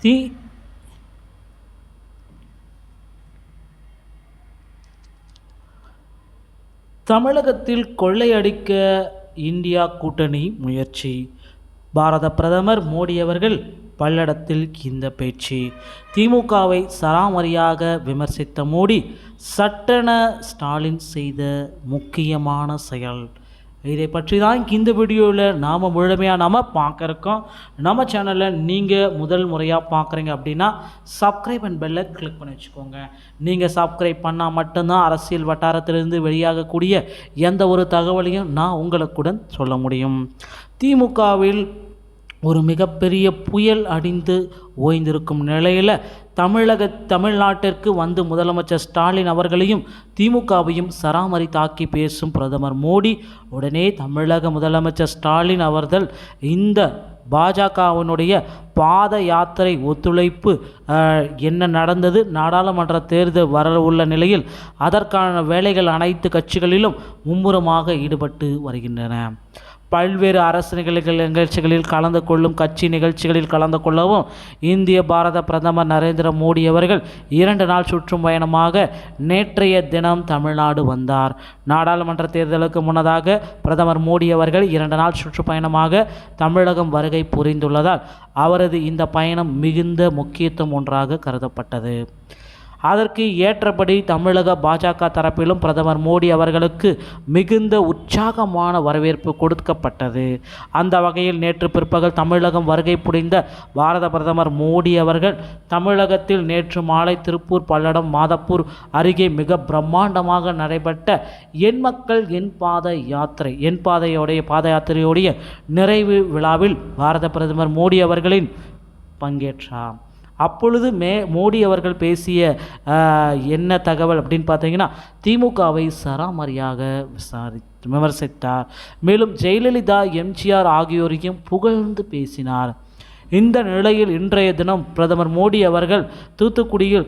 தி தமிழகத்தில் கொள்ளையடிக்க இந்தியா கூட்டணி முயற்சி. பாரத பிரதமர் மோடி அவர்கள் பல்லடத்தில் இந்த பேச்சு. திமுகவை சராமரியாக விமர்சித்த மோடி சட்டென ஸ்டாலின் செய்த முக்கியமான செயல். இதை பற்றி தான் இந்த வீடியோவில் நாம் முழுமையாக நாம் பார்க்க இருக்கோம் நம்ம சேனலில் நீங்கள் முதல் முறையாக பார்க்குறீங்க அப்படின்னா சப்ஸ்கிரைப் அண்ட் பெல்லை கிளிக் பண்ணி வச்சுக்கோங்க. நீங்கள் சப்ஸ்கிரைப் பண்ணால் மட்டும்தான் அரசியல் வட்டாரத்திலிருந்து வெளியாகக்கூடிய எந்த ஒரு தகவலையும் நான் உங்களுக்குடன் சொல்ல முடியும். திமுகவில் ஒரு மிகப்பெரிய புயல் அடிந்து ஓய்ந்திருக்கும் நிலையில் தமிழக தமிழ்நாட்டிற்கு வந்து முதலமைச்சர் ஸ்டாலின் அவர்களையும் திமுகவையும் சராமரி தாக்கி பேசும் பிரதமர் மோடி உடனே தமிழக முதலமைச்சர் ஸ்டாலின் அவர்கள் இந்த பாஜகவினுடைய பாத யாத்திரை ஒத்துழைப்பு என்ன நடந்தது? நாடாளுமன்ற தேர்தல் வர உள்ள நிலையில் அதற்கான வேலைகள் அனைத்து கட்சிகளிலும் மும்முரமாக ஈடுபட்டு வருகின்றன. பல்வேறு அரசு நிகழ்ச்சிகள் நிகழ்ச்சிகளில் கலந்து கொள்ளும் கட்சி நிகழ்ச்சிகளில் கலந்து கொள்ளவும் இந்திய பாரத பிரதமர் நரேந்திர மோடி அவர்கள் இரண்டு நாள் சுற்றுப்பயணமாக நேற்றைய தினம் தமிழ்நாடு வந்தார். நாடாளுமன்ற தேர்தலுக்கு முன்னதாக பிரதமர் மோடி அவர்கள் இரண்டு நாள் சுற்றுப்பயணமாக தமிழகம் வருகை புரிந்துள்ளதால் அவரது இந்த பயணம் மிகுந்த முக்கியத்துவம் ஒன்றாக கருதப்பட்டது. அதற்கு ஏற்றபடி தமிழக பாஜக தரப்பிலும் பிரதமர் மோடி அவர்களுக்கு மிகுந்த உற்சாகமான வரவேற்பு கொடுக்கப்பட்டது. அந்த வகையில் நேற்று பிற்பகல் தமிழகம் வருகை புரிந்த பாரத பிரதமர் மோடி அவர்கள் தமிழகத்தில் நேற்று மாலை திருப்பூர் பல்லடம் மாதப்பூர் அருகே மிக பிரம்மாண்டமாக நடைபெற்ற என் மக்கள் என் பாத யாத்திரை என் பாதையோடைய பாத யாத்திரையோடைய நிறைவு விழாவில் பாரத பிரதமர் மோடி அவர்களின் பங்கேற்றார். அப்பொழுது மே மோடி அவர்கள் பேசிய என்ன தகவல் அப்படின்னு பார்த்தீங்கன்னா திமுகவை சராமரியாக விசாரி விமர்சித்தார். மேலும் ஜெயலலிதா எம்ஜிஆர் ஆகியோரையும் புகழ்ந்து பேசினார். இந்த நிலையில் இன்றைய தினம் பிரதமர் மோடி அவர்கள் தூத்துக்குடியில்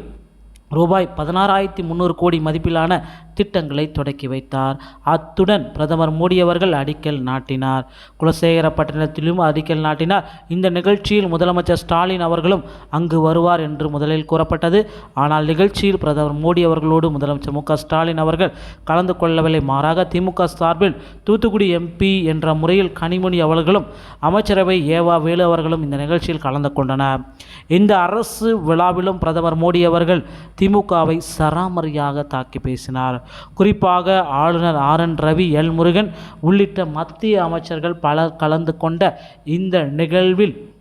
ரூபாய் பதினாறாயிரத்தி முந்நூறு கோடி மதிப்பிலான திட்டங்களை தொடக்கி வைத்தார். அத்துடன் பிரதமர் மோடி அவர்கள் அடிக்கல் நாட்டினார். குலசேகரப்பட்டினத்திலும் அடிக்கல் நாட்டினார். இந்த நிகழ்ச்சியில் முதலமைச்சர் ஸ்டாலின் அவர்களும் அங்கு வருவார் என்று முதலில் கூறப்பட்டது. ஆனால் நிகழ்ச்சியில் பிரதமர் மோடி அவர்களோடு முதலமைச்சர் மு ஸ்டாலின் அவர்கள் கலந்து கொள்ளவில்லை. மாறாக திமுக சார்பில் தூத்துக்குடி எம்பி என்ற முறையில் கனிமொழி அவர்களும் அமைச்சரவை ஏவா வேலு அவர்களும் இந்த நிகழ்ச்சியில் கலந்து கொண்டனர். இந்த அரசு விழாவிலும் பிரதமர் மோடி அவர்கள் திமுகவை சராமரியாக தாக்கி பேசினார். குறிப்பாக ஆளுநர் R. N. Ravi L. Murugan உள்ளிட்ட மத்திய அமைச்சர்கள் பலர் கலந்து கொண்ட இந்த நிகழ்வில்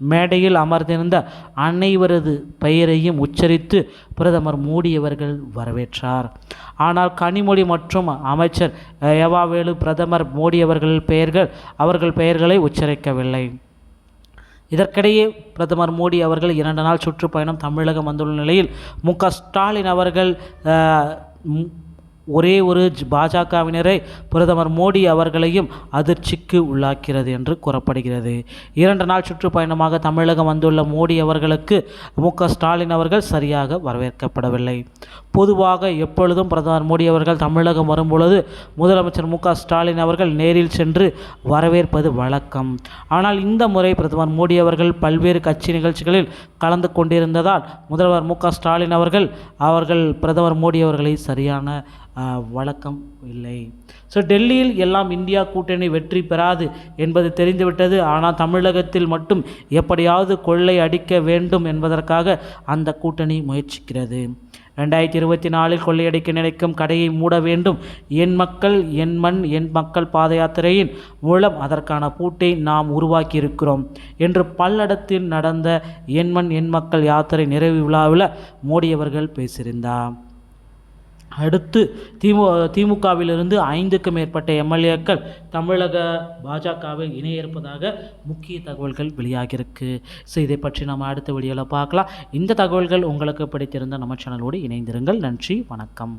மேடையில் அமர்ந்திருந்த அனைவரது பெயரையும் உச்சரித்து பிரதமர் மோடி அவர்கள் வரவேற்றார். ஆனால் கனிமொழி மற்றும் அமைச்சர் எவாவேலு பிரதமர் மோடி அவர்கள் பெயர்கள் அவர்கள் பெயர்களை உச்சரிக்கவில்லை. இதற்கிடையே பிரதமர் மோடி அவர்கள் இரண்டு நாள் சுற்றுப்பயணம் தமிழகம் வந்துள்ள நிலையில் மு க ஸ்டாலின் அவர்கள் ஒரே ஒரு பாஜகவினரை பிரதமர் மோடி அவர்களையும் அதிர்ச்சிக்கு உள்ளாக்கிறது என்று கூறப்படுகிறது. இரண்டு நாள் சுற்றுப்பயணமாக தமிழகம் வந்துள்ள மோடி அவர்களுக்கு மு ஸ்டாலின் அவர்கள் சரியாக வரவேற்கப்படவில்லை. பொதுவாக எப்பொழுதும் பிரதமர் மோடி அவர்கள் தமிழகம் வரும்பொழுது முதலமைச்சர் மு ஸ்டாலின் அவர்கள் நேரில் சென்று வரவேற்பது வழக்கம். ஆனால் இந்த முறை பிரதமர் மோடி அவர்கள் பல்வேறு கட்சி நிகழ்ச்சிகளில் கலந்து கொண்டிருந்ததால் முதல்வர் மு ஸ்டாலின் அவர்கள் அவர்கள் பிரதமர் மோடி அவர்களை சரியான வழக்கம் இல்லை. ஸோ டெல்லியில் எல்லாம் இந்தியா கூட்டணி வெற்றி பெறாது என்பது தெரிந்துவிட்டது. ஆனால் தமிழகத்தில் மட்டும் எப்படியாவது கொள்ளை அடிக்க வேண்டும் என்பதற்காக அந்த கூட்டணி முயற்சிக்கிறது. ரெண்டாயிரத்தி இருபத்தி நாலில் கொள்ளையடிக்க நினைக்கும் கடையை மூட வேண்டும். என் மக்கள் என் மண் என் மக்கள் பாத யாத்திரையின் மூலம் அதற்கான பூட்டை நாம் உருவாக்கியிருக்கிறோம் என்று பல்லடத்தில் நடந்த என் மண் என் மக்கள் யாத்திரை நிறைவு விழாவில் மோடி அவர்கள் பேசியிருந்தார். அடுத்து திமு திமுகவிலிருந்து ஐந்துக்கும் மேற்பட்ட எம்எல்ஏக்கள் தமிழக பாஜகவில் இணைய இருப்பதாக முக்கிய தகவல்கள் வெளியாகியிருக்கு. ஸோ இதை பற்றி நம்ம அடுத்த வீடியோவில் பார்க்கலாம். இந்த தகவல்கள் உங்களுக்கு பிடித்திருந்த நம்ம சேனலோடு இணைந்திருங்கள். நன்றி வணக்கம்.